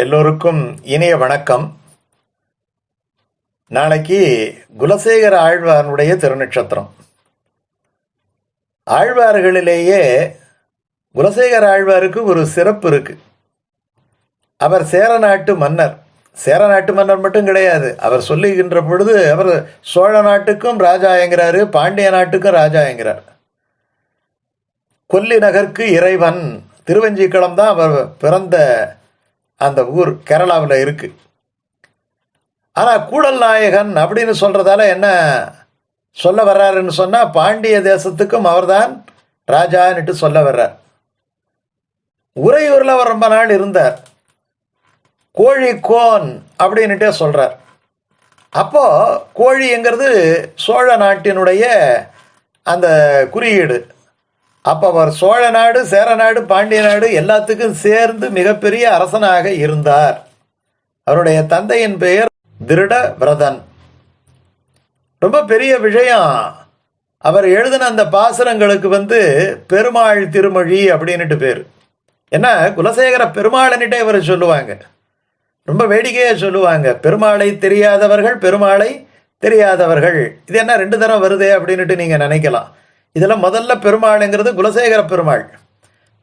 எல்லோருக்கும் இனிய வணக்கம். நாளைக்கு குலசேகர ஆழ்வாருடைய திருநட்சத்திரம். ஆழ்வார்களிலேயே குலசேகர ஆழ்வாருக்கு ஒரு சிறப்பு இருக்கு. அவர் சேர நாட்டு மன்னர். சேர நாட்டு மன்னர் மட்டும் கிடையாது. அவர் சொல்லுகின்ற பொழுது அவர் சோழ நாட்டுக்கும் ராஜா என்கிறாரு பாண்டிய நாட்டுக்கும் ராஜா என்கிறார். கொல்லி நகர்க்கு இறைவன் திருவஞ்சிக்களம் தான் அவர் பிறந்த அந்த ஊர் கேரளாவில் இருக்கு. ஆனால் கூடல் நாயகன் அப்படின்னு சொல்கிறதால என்ன சொல்ல வர்றாருன்னு சொன்னால் பாண்டிய தேசத்துக்கும் அவர்தான் ராஜான்னுட்டு சொல்ல வர்றார். உறையூரில் அவர் ரொம்ப நாள் இருந்தார். கோழிக்கோன் அப்படின்னுட்டே சொல்கிறார் அப்போது கோழிங்கிறது சோழ நாட்டினுடைய அந்த குறியீடு. அப்போ அவர் சோழ நாடு சேர நாடு பாண்டிய நாடு எல்லாத்துக்கும் சேர்ந்து மிகப்பெரிய அரசனாக இருந்தார். அவருடைய தந்தையின் பெயர் திருட விரதன் ரொம்ப பெரிய விஷயம். அவர் எழுதின அந்த பாசுரங்களுக்கு வந்து பெருமாள் திருமொழி அப்படின்னுட்டு பேர். என்ன? குலசேகர பெருமாளன்னுட்டே இவர் சொல்லுவாங்க. ரொம்ப வேடிக்கையாக சொல்லுவாங்க. பெருமாளை தெரியாதவர்கள் பெருமாளை தெரியாதவர்கள். இது என்ன ரெண்டு தரம் வருதே அப்படின்ட்டு நீங்கள் நினைக்கலாம். இதில் முதல்ல பெருமாளுங்கிறது குலசேகர பெருமாள்.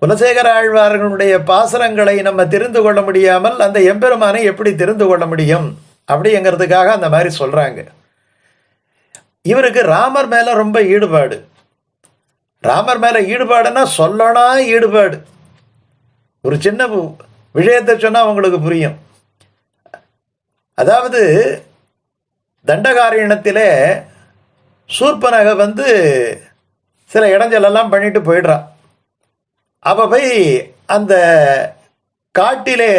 குலசேகர ஆழ்வார்களுடைய பாசனங்களை நம்ம தெரிந்து கொள்ள முடியாமல் அந்த எம்பெருமானை எப்படி தெரிந்து கொள்ள முடியும்? அப்படிங்கிறதுக்காக அந்த மாதிரி சொல்கிறாங்க இவருக்கு ராமர் மேலே ரொம்ப ஈடுபாடு. ராமர் மேலே ஈடுபாடுன்னா சொல்லணா ஈடுபாடு. ஒரு சின்ன விஷயத்தை சொன்னால் அவங்களுக்கு புரியும். அதாவது தண்டகாரியணத்திலே சூர்பனக வந்து சில இடைஞ்சலெல்லாம் பண்ணிட்டு போயிடுறான் அப்போ போய் அந்த காட்டிலே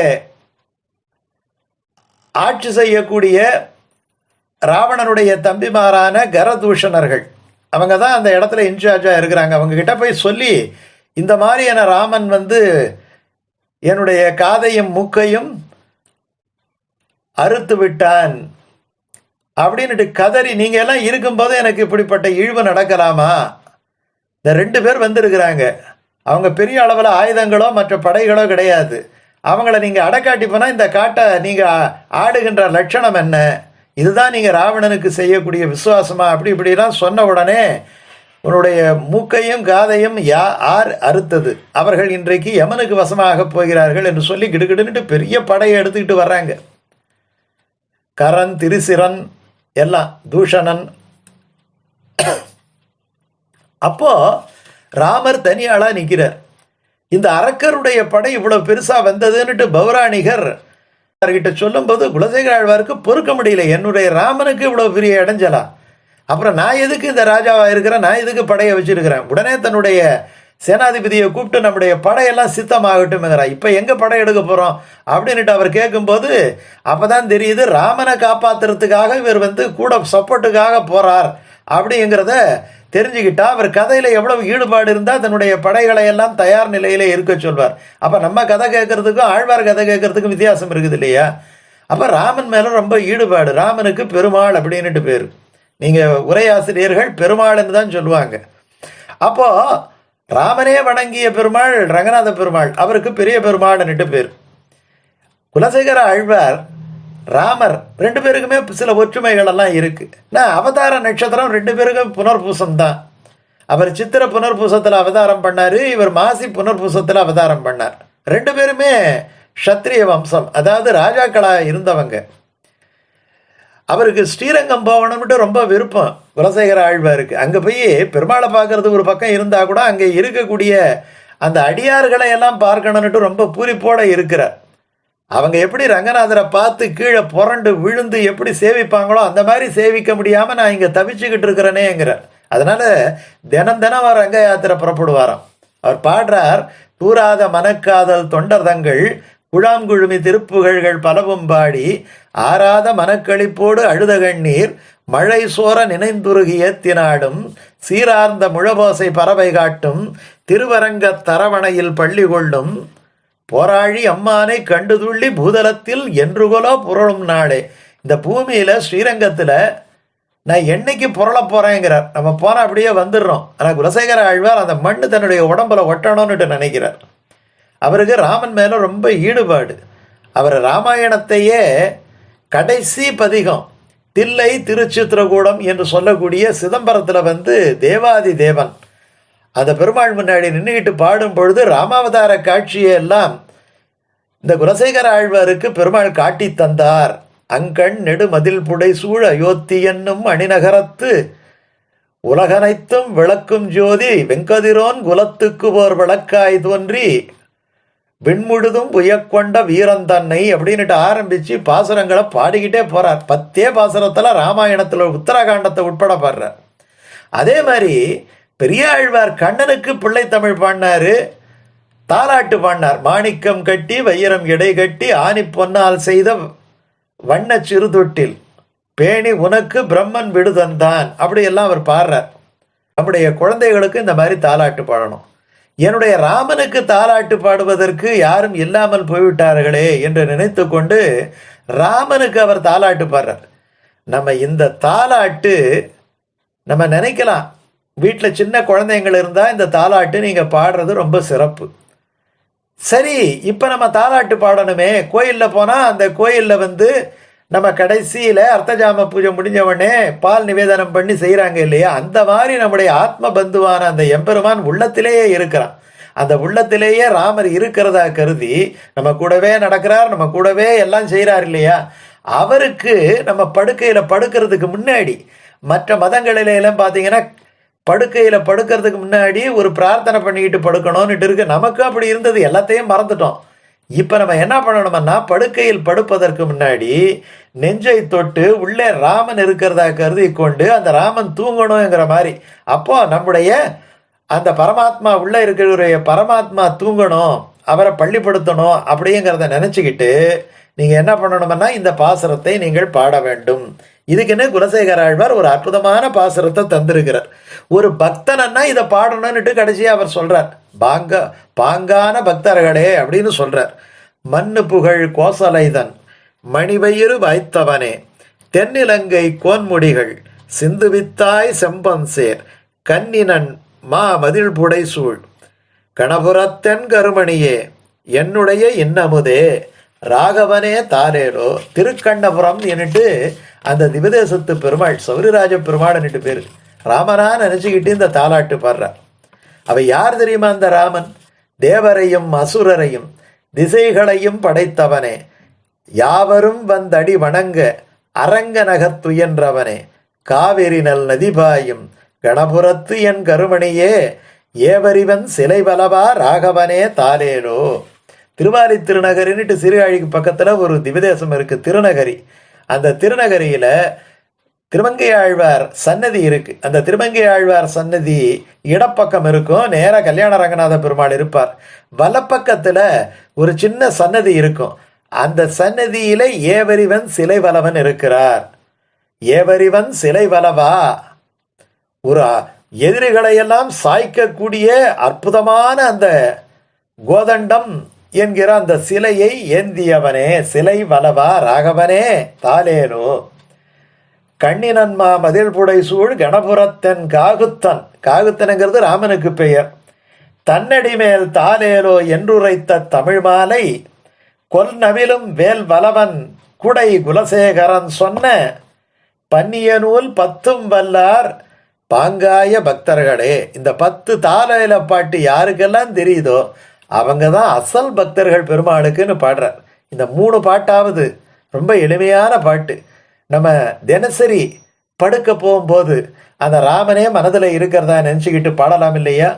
ஆட்சி செய்யக்கூடிய ராவணனுடைய தம்பிமாரான கரதூஷணர்கள். அவங்க தான் அந்த இடத்துல இன்சார்ஜாக இருக்கிறாங்க. அவங்க கிட்ட போய் சொல்லி இந்த மாதிரி என ராமன் வந்து என்னுடைய காதையும் மூக்கையும் அறுத்து விட்டான். அப்படின்ட்டு கதறி நீங்கள் எல்லாம் இருக்கும்போது எனக்கு இப்படிப்பட்ட இழிவு நடக்கலாமா? இந்த ரெண்டு பேர் வந்திருக்கிறாங்க. அவங்க பெரிய அளவில் ஆயுதங்களோ மற்ற படைகளோ கிடையாது. அவங்கள நீங்கள் அடக்காட்டி போனால் இந்த காட்டை நீங்கள் ஆடுகின்ற லட்சணம் என்ன? இதுதான் நீங்கள் ராவணனுக்கு செய்யக்கூடிய விசுவாசமா? அப்படி இப்படிலாம் சொன்ன உடனே உன்னுடைய மூக்கையும் காதையும் யா ஆர் அறுத்தது. அவர்கள் இன்றைக்கு யமனுக்கு வசமாக போகிறார்கள் என்று சொல்லி கிடுகிடுன்னுட்டு பெரிய படையை எடுத்துக்கிட்டு வர்றாங்க. கரன் திருசிரன் எல்லாம் தூஷணன் அப்போ ராமர் தனியாளா நிற்கிறார் இந்த அரக்கருடைய படை இவ்வளவு பெருசா வந்ததுன்னுட்டு பௌராணிகர் அவர்கிட்ட சொல்லும்போது குலசேகர ஆழ்வாருக்கு பொறுக்க முடியல. என்னுடைய ராமனுக்கு இவ்வளவு பெரிய இடைஞ்சலா அப்புறம் நான் எதுக்கு இந்த ராஜாவா இருக்கிறேன்? நான் எதுக்கு படையை வச்சிருக்கிறேன்? உடனே தன்னுடைய சேனாதிபதியை கூப்பிட்டு நம்முடைய படையெல்லாம் சித்தமாகட்டும்ங்கிறா இப்போ எங்கே படை எடுக்க போகிறோம் அப்படின்ட்டு அவர் கேட்கும்போது அப்போ தான் தெரியுது ராமனை காப்பாத்துறதுக்காக இவர் வந்து கூட சப்போர்ட்டுக்காக போகிறார் அப்படிங்கிறத தெரிஞ்சுக்கிட்டா அவர் கதையில் எவ்வளவு ஈடுபாடு இருந்தால் தன்னுடைய படைகளை எல்லாம் தயார் நிலையில இருக்க சொல்வார். அப்போ நம்ம கதை கேட்கறதுக்கும் ஆழ்வார் கதை கேட்கறதுக்கும் வித்தியாசம் இருக்குது இல்லையா? அப்போ ராமன் மேலே ரொம்ப ஈடுபாடு. ராமனுக்கு பெருமாள் அப்படின்னுட்டு பேர். நீங்கள் உரையாசிரியர்கள் பெருமாள்னு தான் சொல்லுவாங்க. அப்போ ராமனே வணங்கிய பெருமாள் ரங்கநாத பெருமாள் அவருக்கு பெரிய பெருமாள்னுட்டு பேர். குலசேகர ஆழ்வார் ராமர் ரெண்டு பேருக்குமே சில ஒற்றுமைகள் எல்லாம் இருக்கு. நான் அவதார நட்சத்திரம் ரெண்டு பேருக்கும் புனர்பூசம் தான் அவர் சித்திர புனர்பூசத்தில் அவதாரம் பண்ணாரு இவர் மாசி புனர்பூசத்தில் அவதாரம் பண்ணார். ரெண்டு பேருமே க்ஷத்ரிய வம்சம் அதாவது ராஜாக்களா இருந்தவங்க. அவருக்கு ஸ்ரீரங்கம் போகணும்ட்டு ரொம்ப விருப்பம். குலசேகர ஆழ்வாருக்கு அங்கே போய் பெருமாளை பார்க்கறது ஒரு பக்கம் இருந்தால் கூட அங்கே இருக்கக்கூடிய அந்த அடியார்களை எல்லாம் பார்க்கணுன்ட்டு ரொம்ப பூரிப்போட இருக்கிறார். அவங்க எப்படி ரங்கநாதரை பார்த்து கீழே புரண்டு விழுந்து எப்படி சேவிப்பாங்களோ அந்த மாதிரி சேவிக்க முடியாமல் நான் இங்கே தவிச்சுக்கிட்டு இருக்கிறேனேங்கிறார். அதனால தினம் தினம் அவர் ரங்க யாத்திரை புறப்படுவாராம். அவர் பாடுறார் தூராத மனக்காதல் தொண்டர்தங்கள் குழாங்குழுமி திருப்புகழ்கள் பலவும் பாடி ஆறாத மனக்களிப்போடு அழுத கண்ணீர் மழை சோர நினைந்துருகி ஏத்தினாடும் சீரார்ந்த முழபோசை பறவை காட்டும் திருவரங்க தரவணையில் பள்ளி கொள்ளும் போராழி அம்மானை கண்டு துள்ளி பூதலத்தில் என்றுகோலோ புரளும் நாளே. இந்த பூமியில ஸ்ரீரங்கத்துல நான் என்னைக்கு புரள போறேங்கிறார். நம்ம போனா அப்படியே வந்துடுறோம். ஆனா குலசேகர ஆழ்வார் அந்த மண் தன்னுடைய உடம்புல ஒட்டணும்னுட்டு நினைக்கிறார். அவருக்கு ராமன் மேல ரொம்ப ஈடுபாடு. அவர் ராமாயணத்தையே கடைசி பதிகம் தில்லை திருச்சித்திரகூடம் என்று சொல்லக்கூடிய சிதம்பரத்தில் வந்து தேவாதி தேவன் அந்த பெருமாள் முன்னாடி நின்றுக்கிட்டு பாடும் பொழுது ராமாவதார காட்சியை எல்லாம் இந்த குலசேகர ஆழ்வாருக்கு பெருமாள் காட்டி தந்தார். அங்கண் நெடுமதில் புடை சூழ அயோத்தி என்னும் அணிநகரத்து உலகனைத்தும் விளக்கும் ஜோதி வெங்கதிரோன் குலத்துக்கு ஓர் விளக்காய் தோன்றி விண்முழுதும் உயக்கொண்ட வீரன் தன்னை அப்படின்னுட்டு ஆரம்பித்து பாசுரங்களை பாடிக்கிட்டே போகிறார் பத்தே பாசுரத்தில் ராமாயணத்தில் உத்தரகாண்டத்தை உட்பட பாடுறார். அதே மாதிரி பெரிய ஆழ்வார் கண்ணனுக்கு பிள்ளை தமிழ் பாடினாரு தாலாட்டு பாடினார். மாணிக்கம் கட்டி வையரம் இடை கட்டி ஆணி பொன்னால் செய்த வண்ண சிறுதொட்டில் பேணி உனக்கு பிரம்மன் விடுதந்தான் அப்படியெல்லாம் அவர் பாடுறார். நம்முடைய குழந்தைகளுக்கு இந்த மாதிரி தாலாட்டு பாடணும். என்னுடைய ராமனுக்கு தாலாட்டு பாடுவதற்கு யாரும் இல்லாமல் போய்விட்டார்களே என்று நினைத்து கொண்டு ராமனுக்கு அவர் தாலாட்டு பாடுறார். நம்ம இந்த தாலாட்டு நம்ம நினைக்கலாம். வீட்டில் சின்ன குழந்தைங்கள் இருந்தால் இந்த தாலாட்டு நீங்கள் பாடுறது ரொம்ப சிறப்பு. சரி இப்போ நம்ம தாலாட்டு பாடணுமே. கோயிலில் போனால் அந்த கோயிலில் வந்து நம்ம கடைசியில் அர்த்தஜாம பூஜை முடிஞ்சவொடனே பால் நிவேதனம் பண்ணி செய்கிறாங்க இல்லையா? அந்த மாதிரி நம்முடைய ஆத்ம பந்துவான அந்த எம்பெருமான் உள்ளத்திலேயே இருக்கிறான். அந்த உள்ளத்திலேயே ராமர் இருக்கிறதா கருதி நம்ம கூடவே நடக்கிறார் நம்ம கூடவே எல்லாம் செய்கிறார் இல்லையா? அவருக்கு நம்ம படுக்கையில் படுக்கிறதுக்கு முன்னாடி மற்ற மதங்களில எல்லாம் பார்த்தீங்கன்னா படுக்கையில் படுக்கிறதுக்கு முன்னாடி ஒரு பிரார்த்தனை பண்ணிக்கிட்டு படுக்கணும்னுட்டு இருக்கு. நமக்கு அப்படி இருந்தது. எல்லாத்தையும் மறந்துட்டோம். இப்போ நம்ம என்ன பண்ணணும்னா படுக்கையில் படுப்பதற்கு முன்னாடி நெஞ்சை தொட்டு உள்ளே ராமன் இருக்கிறதா கருதி கொண்டு அந்த ராமன் தூங்கணுங்கிற மாதிரி. அப்போ நம்முடைய அந்த பரமாத்மா உள்ளே இருக்கிற பரமாத்மா தூங்கணும் அவரை பள்ளிப்படுத்தணும் அப்படிங்கிறத நினச்சிக்கிட்டு நீங்கள் என்ன பண்ணணும்னா இந்த பாசுரத்தை நீங்கள் பாட வேண்டும். இதுக்குன்னு குலசேகர ஆழ்வார் ஒரு அற்புதமான பாசுரத்தை தந்திருக்கிறார். ஒரு பக்தனன்னா இதை பாடணும்னுட்டு கடைசியாக அவர் சொல்கிறார் பாங்க பாங்கான பக்தர்களே அப்படின்னு சொல்கிறார் மண்ணு புகழ் கோசலைதன் மணிவயிறு வாய்த்தவனே தென்னிலங்கை கோன்முடிகள் சிந்துவித்தாய் செம்பன்சேர் கன்னினன் மா மதில் புடைசூழ் கணபுரத்தென் கருமணியே என்னுடைய இன்னமுதே ராகவனே தாரேரோ திருக்கண்ணபுரம் என்னட்டு அந்த திவதேசத்து பெருமாள் சௌரிராஜ பெருமாள்னுட்டு பேர். ராமனா நினச்சிக்கிட்டு இந்த தாலாட்டு பாடுறார். அவள் யார் தெரியுமா அந்த ராமன்? தேவரையும் அசுரரையும் திசைகளையும் படைத்தவனே. யாவரும் வந்தடி வணங்க அரங்க நகத்துயன்றவனே காவிரி நல் நதிபாயும் கணபுரத்து என் கருமணியே. ஏவரிவன் சிலை பலவா ராகவனே தாலேலோ திருவாரி திருநகரின்னுட்டு சிறுகாழிக்கு பக்கத்தில் ஒரு திவதேசம் இருக்கு திருநகரி. அந்த திருநகரியில் திருமங்கை ஆழ்வார் சன்னதி இருக்கு. அந்த திருமங்கை ஆழ்வார் சன்னதி இடப்பக்கம் இருக்கும். நேராக கல்யாண ரங்கநாத பெருமாள் இருப்பார். வலப்பக்கத்தில் ஒரு சின்ன சன்னதி இருக்கும். அந்த சன்னதியில ஏவரிவன் சிலை வலவன் இருக்கிறார். ஏவரிவன் சிலை வலவா ஒரு எதிரிகளையெல்லாம் சாய்க்கக்கூடிய அற்புதமான அந்த கோதண்டம் என்கிற அந்த சிலையை ஏந்தியவனே. சிலை வலவா ராகவனே தாலேனோ கண்ணினன்மா மதில் புடை சூழ் கணபுரத்தன் காகுத்தன். காகுத்தனுங்கிறது ராமனுக்கு பெயர். தன்னடி மேல் தாலேலோ என்றுரைத்த தமிழ் மாலை கொல் நவிலும் வேல் வலவன் குடை குலசேகரன் சொன்ன பன்னிய நூல் பத்தும் வல்லார் பாங்காய பக்தர்களே. இந்த பத்து தாலையில பாட்டு யாருக்கெல்லாம் தெரியுதோ அவங்க தான் அசல் பக்தர்கள் பெருமாளுக்குன்னு பாடுறார். இந்த மூணு பாட்டாவது ரொம்ப எளிமையான பாட்டு. நம்ம தினசரி படுக்க போகும்போது அந்த ராமனே மனதில் இருக்கிறதா நினச்சிக்கிட்டு பாடலாம் இல்லையா?